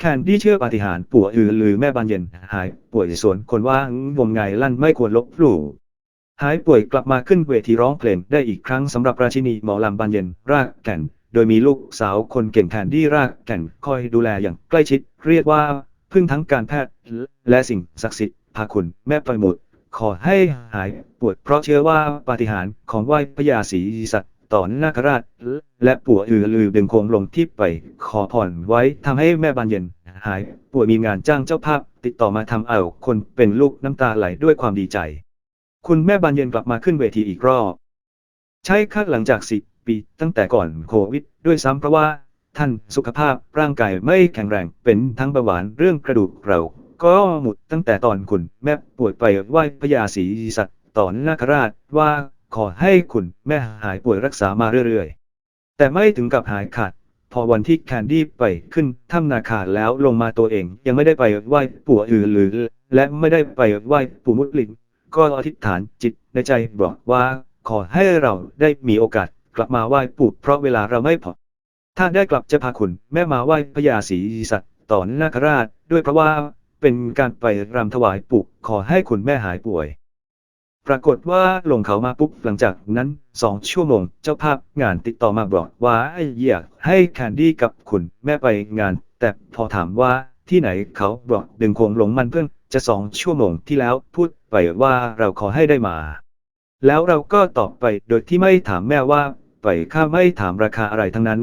แคนดี้เชื่อปาฏิหาริย์ปู่อือลือแม่บานเย็น หายป่วยส่วนคนว่างมงายลั่นไม่ควรลบหลู่หายป่วยกลับมาขึ้นเวทีร้องเพลงได้อีกครั้งสำหรับราชินีหมอลำบานเย็นรากแก่น โดยมีลูกสาวคนเก่งแคนดี้รากแก่นคอยดูแลอย่างใกล้ชิด เรียกว่าพึ่งทั้งการแพทย์ และสิ่งศักดิ์สิทธิ์พาคุณแม่ปล่อยหมดขอให้หายปวดเพราะเชื่อว่าปาฏิหาริย์ของไหว้พญาศรีสัตว์ ต่อนาคราช และปู่อือลือดึงโคงลงที่ไป ขอผ่อนไว้ทำให้แม่บานเย็น หายป่วยมีงานจ้างเจ้าภาพ ติดต่อมาทำเอาคนเป็นลูกน้ำตาไหลด้วยความดีใจ คุณแม่บานเย็นกลับมาขึ้นเวทีอีกรอบ ใช่ค่ะหลังจากสิปีตั้งแต่ก่อนโควิด ด้วยซ้ำเพราะว่า ท่านสุขภาพร่างกายไม่แข็งแรงเป็นทั้งเบาหวานเรื่องกระดูกเราก็หมุดตั้งแต่ตอนคุณแม่ป่วยไปไหว้พญาศรีสัตว์ต่อนนาคราชว่า ขอให้คุณแม่หายป่วยรักษามาเรื่อยๆ แต่ไม่ถึงกับหายขาด พอวันที่แคนดี้ไปขึ้นถ้ำนาคาแล้วลงมาตัวเองยังไม่ได้ไปไหว้ปู่อือหรือ และไม่ได้ไปไหว้ปู่มุสลิม ก็อธิษฐานจิตในใจบอกว่า ขอให้เราได้มีโอกาสกลับมาไหว้ปู่เพราะเวลาเราไม่พอ ถ้าได้กลับจะพาคุณแม่มาไหว้พญาศรีสัตว์ต่อนาคราช ด้วยเพราะว่าเป็นการไปรำถวายปู่ขอให้คุณแม่หายป่วย ปรากฏว่าลงเขามาปุ๊บหลังจากนั้นสองชั่วโมงเจ้าภาพงานติดต่อมาบอกว่าอยากให้แคนดี้กับคุณแม่ไปงาน แต่พอถามว่าที่ไหนเขาบอกดึงโคงหลงมันเพิ่งจะสองชั่วโมงที่แล้วพูดไปว่าเราขอให้ได้มา แล้วเราก็ตอบไปโดยที่ไม่ถามแม่ว่าไปข้าไม่ถามราคาอะไรทั้งนั้น